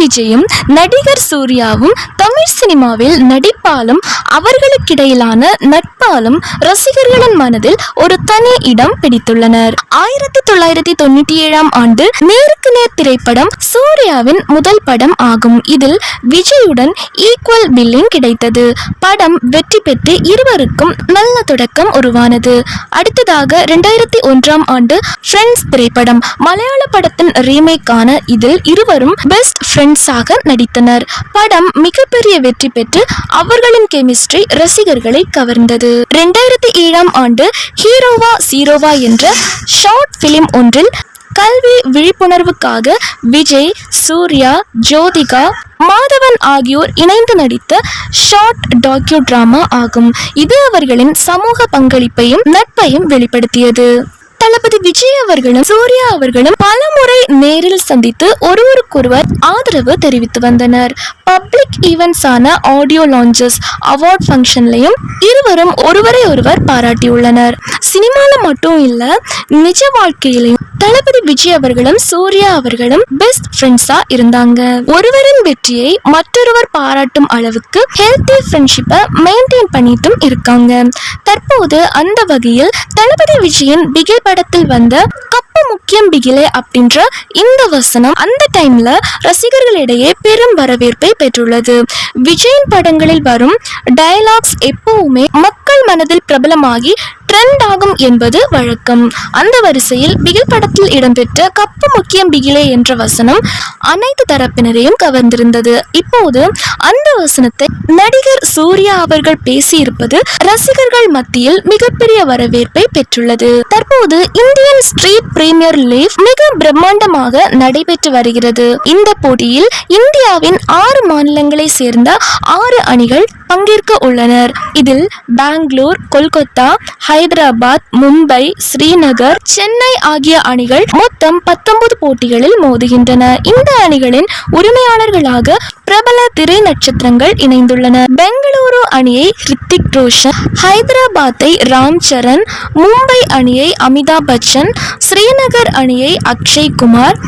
விஜயும் நடிகர் சூர்யாவும் தமிழ் சினிமாவில் நடிப்பாலும் அவர்களுக்கிடையிலான நட்பாலும் ரசிகர்களின் மனதில் ஒரு தனி இடம் பிடித்துள்ளனர். ஆயிரத்தி தொள்ளாயிரத்தி தொண்ணூற்றி ஏழாம் ஆண்டு நேருக்கு நேர் திரைப்படம் சூர்யாவின் முதல் படம் ஆகும். இதில் விஜயுடன் ஈக்குவல் பில்லிங் கிடைத்தது. படம் வெற்றி பெற்று இருவருக்கும் நல்ல தொடக்கம் உருவானது. அடுத்ததாக இரண்டாயிரத்தி ஒன்றாம் ஆண்டு ஃப்ரெண்ட்ஸ் திரைப்படம் மலையாள படத்தின் ரீமேக்கான இதில் இருவரும் பெஸ்ட் ஃப்ரெண்ட்ஸாக நடித்தனர். படம் மிகப்பெரிய வெற்றி பெற்று அவர்களின் கெமிஸ்ட்ரி ரசிகர்களை கவர்ந்தது. ரெண்டாயிரத்தி ஏழாம் ஆண்டு ஹீரோவா சீரோவா என்ற ஷார்ட் பிலிம் ஒன்றில் கல்வி விழிப்புணர்வுக்காக விஜய் சூர்யா ஜோதிகா மாதவன் ஆகியோர் இணைந்து நடித்த ஷார்ட் டாக்யூ டிராமா ஆகும். இது அவர்களின் சமூக பங்களிப்பையும் நட்பையும் வெளிப்படுத்தியது. தளபதி விஜய் அவர்களும் சூர்யா அவர்களும் பலமுறை நேரில் சந்தித்து ஒருவருக்கொருவர் ஆதரவு தெரிவித்து வந்தனர். பப்ளிக் ஈவெண்ட்ஸ் ஆன ஆடியோ லான்ச்சஸ் அவார்ட் ஃபங்க்ஷன்லையும் இருவரும் ஒருவரை ஒருவர் பாராட்டியுள்ளனர். சினிமால மட்டும் இல்ல நிஜ வாழ்க்கையிலையும் தளபதி விஜய் அவர்களும் சூர்யா அவர்களும் பெஸ்ட் ஃப்ரெண்ட்ஸா இருந்தாங்க. ஒருவரின் வெற்றியை மற்றொருவர் பாராட்டும் அளவுக்கு ஹெல்த்தி ஃப்ரெண்ட்ஷிப்பை மெயின்டைன் பண்ணிட்டும் இருக்காங்க. தற்போது அந்த வகையில் தளபதி விஜயின் பிகே படத்தில் வந்த கப்பு முக்கியம் பிகிலே அப்படின்ற இந்த வசனம் அந்த டைம்ல ரசிகர்களிடையே பெரும் வரவேற்பை பெற்றுள்ளது. விஜயின் படங்களில் வரும் டயலாக்ஸ் எப்பவுமே மக்கள் மனதில் பிரபலமாகி ட்ரெண்ட் ஆகும் என்பது வழக்கம். அந்த வரிசையில் பிகில் படத்தில் இடம்பெற்ற கப்பு முக்கியம் பிகிலே என்ற வசனம் அனைத்து தரப்பினரையும் கவர்ந்திருந்தது. இப்போது அந்த வசனத்தை நடிகர் சூர்யா அவர்கள் பேசியிருப்பது ரசிகர்கள் மத்தியில் மிகப்பெரிய வரவேற்பை பெற்றுள்ளது. தற்போது இந்தியன் ஸ்ட்ரீட் பிரீமியர் லீக் மிக பிரம்மாண்டமாக நடைபெற்று வருகிறது. இந்த போட்டியில் இந்தியாவின் ஆறு மாநிலங்களை சேர்ந்த ஆறு அணிகள் பங்கேற்க உள்ளனர். இதில் பெங்களூர் கொல்கத்தா ஹை ஹைதராபாத் மும்பை ஸ்ரீநகர் சென்னை ஆகிய அணிகள் மொத்தம் பத்தொன்பது போட்டிகளில் மோதுகின்றன. இந்த அணிகளின் உரிமையாளர்களாக பிரபல திரை நட்சத்திரங்கள் இணைந்துள்ளன. பெங்களூரு அணியை ஹிருத்திக் ரோஷன் ஹைதராபாத்தை ராம் சரண் மும்பை அணியை அமிதாப் பச்சன் ஸ்ரீநகர் அணியை அக்ஷய் குமார்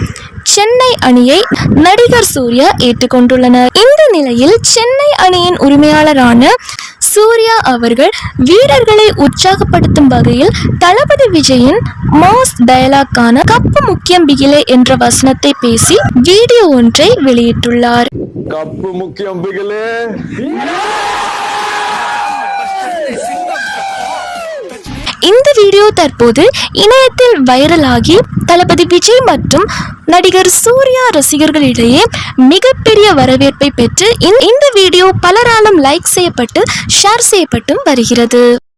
சென்னை அணியை நடிகர் சூர்யா ஏற்றுக்கொண்டுள்ளனர். இந்த நிலையில் சென்னை அணியின் உரிமையாளரான சூர்யா அவர்கள் வீரர்களை உற்சாகப்படுத்தும் வகையில் தளபதி விஜயின் மாஸ் டயலாக்கான கப்பு முக்கியம் பிகிலே என்ற வசனத்தை பேசி வீடியோ ஒன்றை வெளியிட்டுள்ளார். கப்பு முக்கியம் பிகிலே. இந்த வீடியோ தற்போது இணையத்தில் வைரலாகி தளபதி விஜய் மற்றும் நடிகர் சூர்யா ரசிகர்களிடையே மிகப்பெரிய வரவேற்பை பெற்று இந்த- இந்த வீடியோ பலராலும் லைக் செய்யப்பட்டு ஷேர் செய்யப்பட்டும் வருகிறது.